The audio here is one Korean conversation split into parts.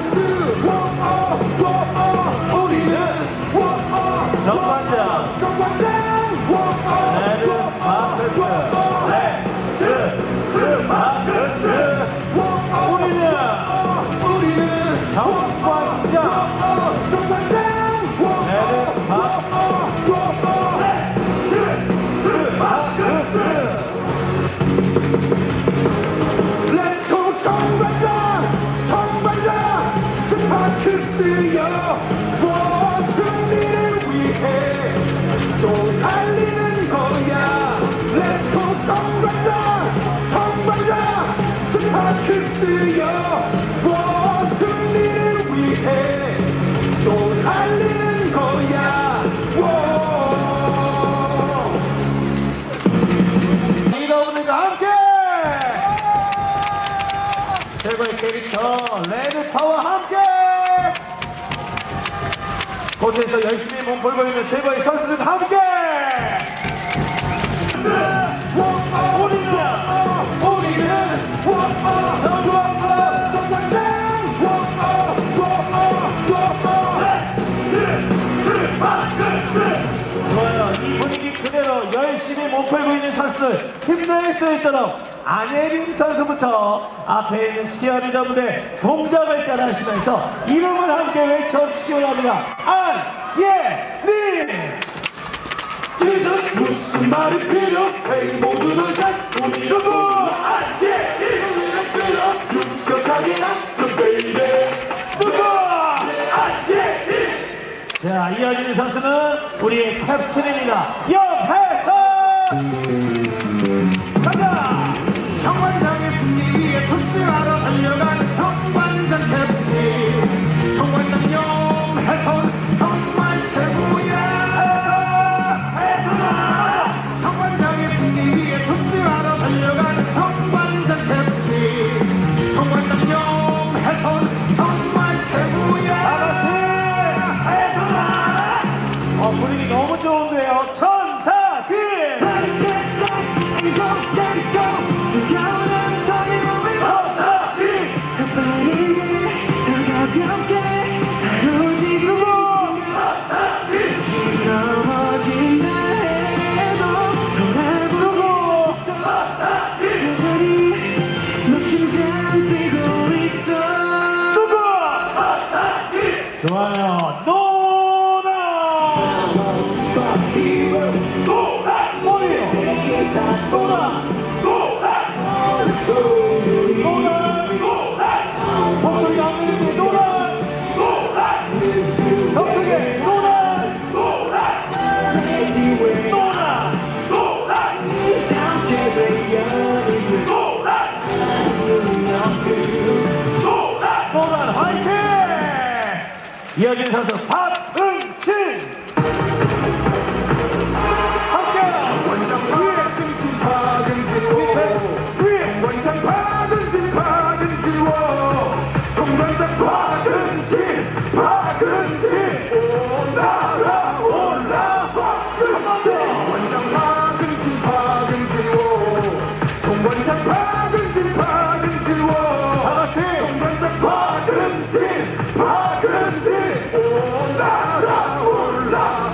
마크스 워어 워어 우리는 워어 정관장 성관장 워어 레드스 마크스 레드스 마크스 우리는 우리는 정관장 정관장 스파크스여 곳에서 열심히 몸 있는 최고의 선수들과 함께 좋아요. 이 분위기 그대로 열심히 못 풀고 있는 선수들 힘낼 수 있도록 안예린 선수부터 앞에 있는 치어리더 분의 동작을 따라 하시면서 이름을 함께 외쳐주시기 바랍니다. 안예린! Jesus 무슨 말이 필요해 모두들 잘 우리 누구? 안예리를 끌어 급격하게 나그 베이베 누구? 안예리 자, 이어지는 선수는 우리의 캡틴입니다. 염혜선! 좋아요. 이어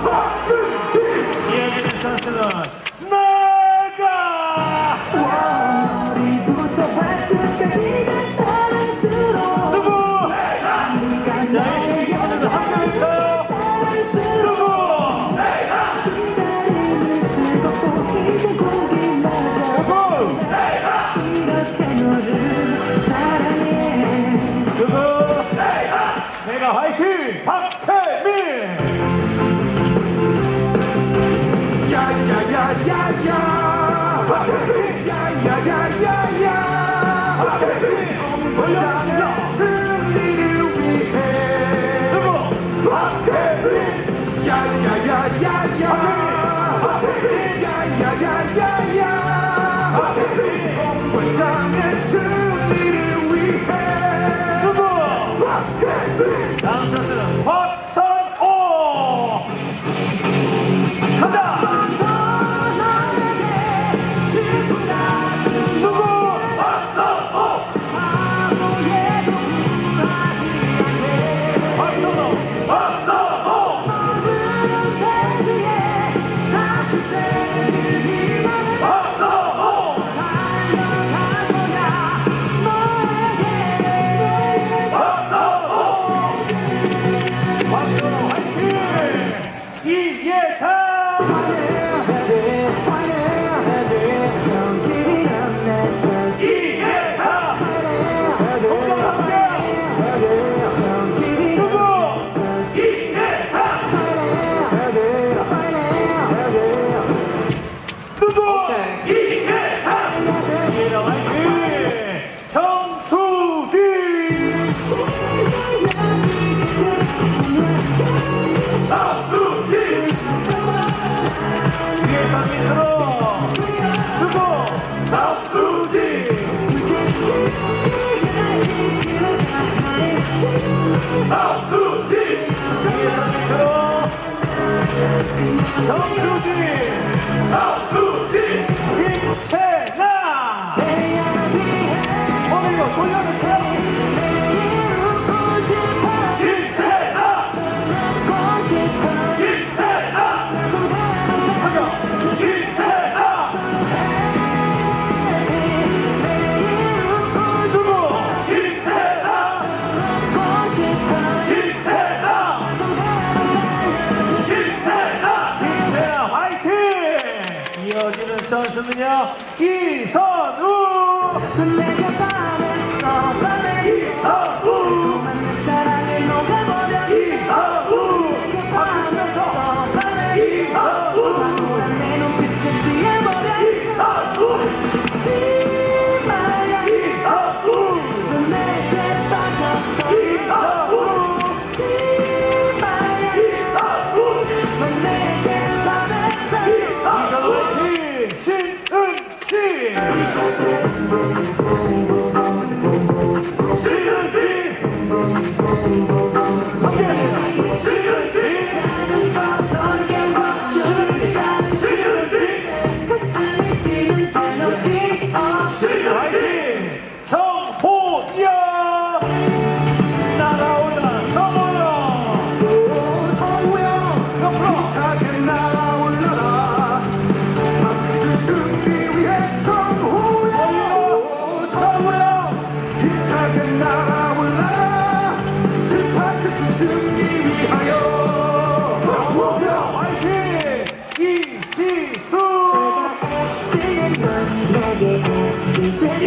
올라 박은진 이 정수지! 정수지! 보여주는 선수는요 이선우! and Yeah, yeah, yeah.